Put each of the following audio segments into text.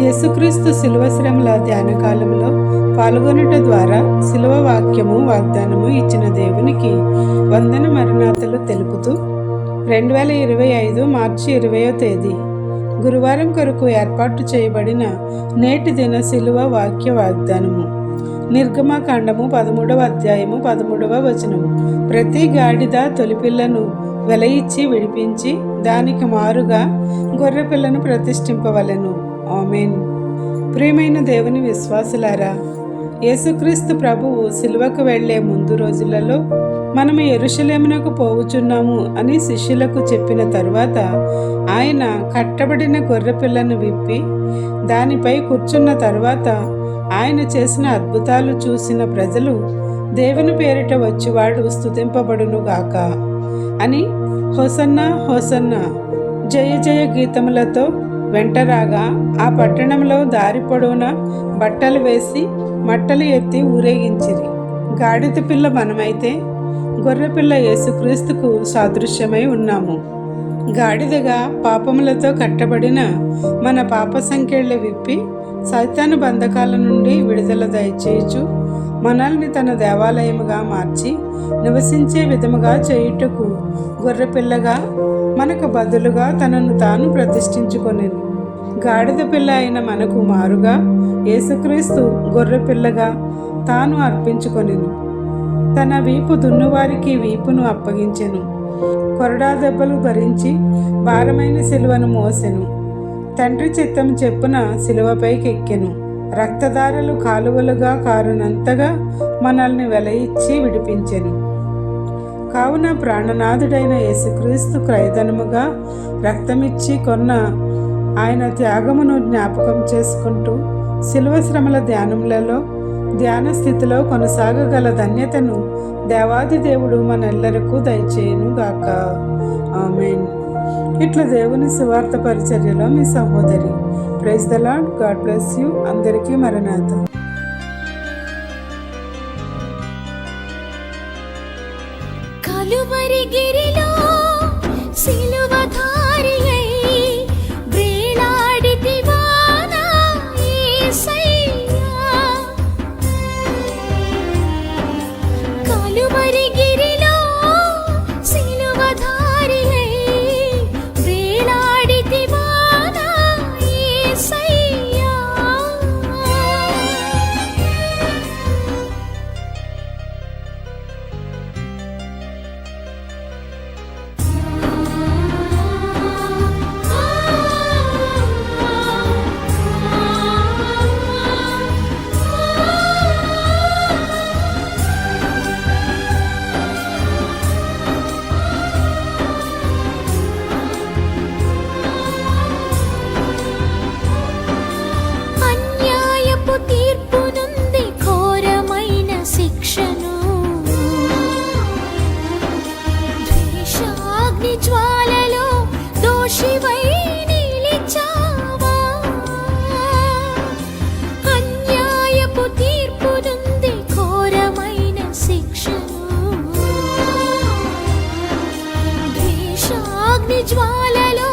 యేసుక్రీస్తు శిలువ శ్రమల ధ్యాన కాలంలో పాల్గొనుట ద్వారా శిలువ వాక్యము వాగ్దానము ఇచ్చిన దేవునికి వందన మరణాతలు తెలుపుతూ రెండు వేల ఇరవై ఐదు మార్చి ఇరవయో తేదీ గురువారం కొరకు ఏర్పాటు చేయబడిన నేటి దిన శిలువ వాక్య వాగ్దానము. నిర్గమకాండము పదమూడవ అధ్యాయము పదమూడవ వచనము. ప్రతి గాడిద తొలిపిల్లను వెలయిచ్చి విడిపించి దానికి మారుగా గొర్రెపిల్లను ప్రతిష్ఠింపవలను. ఆమెన్. ప్రియమైన దేవుని విశ్వాసులారా యేసుక్రీస్తు ప్రభువు సిలువకు వెళ్ళే ముందు రోజులలో మనము ఎరుషలేమునకు పోవుచున్నాము అని శిష్యులకు చెప్పిన తరువాత ఆయన కట్టబడిన గొర్రెపిల్లను విప్పి దానిపై కూర్చున్న తరువాత ఆయన చేసిన అద్భుతాలు చూసిన ప్రజలు దేవుని పేరిట వచ్చివాడు స్తుతింపబడును గాక అని హోసన్న హోసన్న జయ జయ గీతములతో వెంటరాగా ఆ పట్టణంలో దారి పొడవున బట్టలు వేసి మట్టలు ఎత్తి ఊరేగించిరి. గాడిద పిల్ల మనమైతే గొర్రెపిల్ల యేసుక్రీస్తుకు సాదృశ్యమై ఉన్నాము. గాడిదగా పాపములతో కట్టబడిన మన పాప సంఖ్యలు విప్పి సైతాను బంధకాల నుండి విడుదల దయచేయచు మనల్ని తన దేవాలయముగా మార్చి నివసించే విధముగా చేయుటకు గొర్రెపిల్లగా మనకు బదులుగా తనను తాను ప్రతిష్ఠించుకొనెను గాడిద పిల్ల అయిన మనకు మారుగా యేసుక్రీస్తు గొర్రెపిల్లగా తాను అర్పించుకొనెను. తన వీపు దున్నువారికి వీపును అప్పగించెను. కొరడా దెబ్బలు భరించి భారమైన సిలువను మోసెను. తండ్రి చిత్తం చెప్పున సిలువపైకి ఎక్కెను రక్తదారలు కాలువలుగా కారునంతగా మనల్ని వెలయిచ్చి విడిపించెను. కావున ప్రాణనాథుడైన యేసుక్రీస్తు క్రైదనముగా రక్తమిచ్చి కొన్న ఆయన త్యాగమును జ్ఞాపకం చేసుకుంటూ శిలువ శ్రమల ధ్యానములలో ధ్యాన స్థితిలో కొనసాగగల ధన్యతను దేవాది దేవుడు మనెల్లరకు దయచేయును గాక ఆమెన్. ఇట్లా దేవుని సువార్త పరిచర్యలో మీ సహోదరి. Praise the lord God bless you. అందరికీ మరణాత. కలువరి గిరిలో దోషివై నిలిచావా ఘోరమైన శిక్షను ద్వేషాగ్ని జ్వాలలో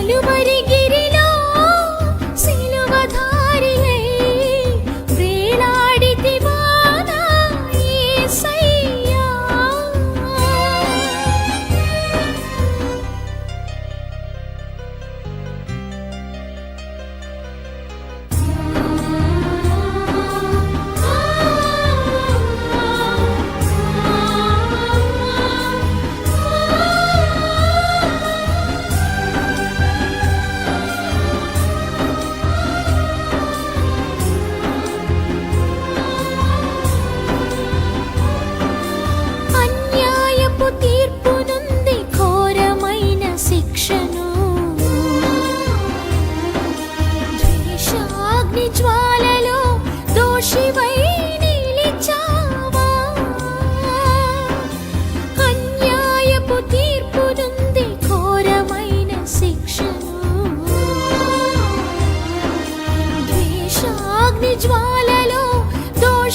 ಕಾಲು ಬರಿಗೆ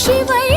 是唯。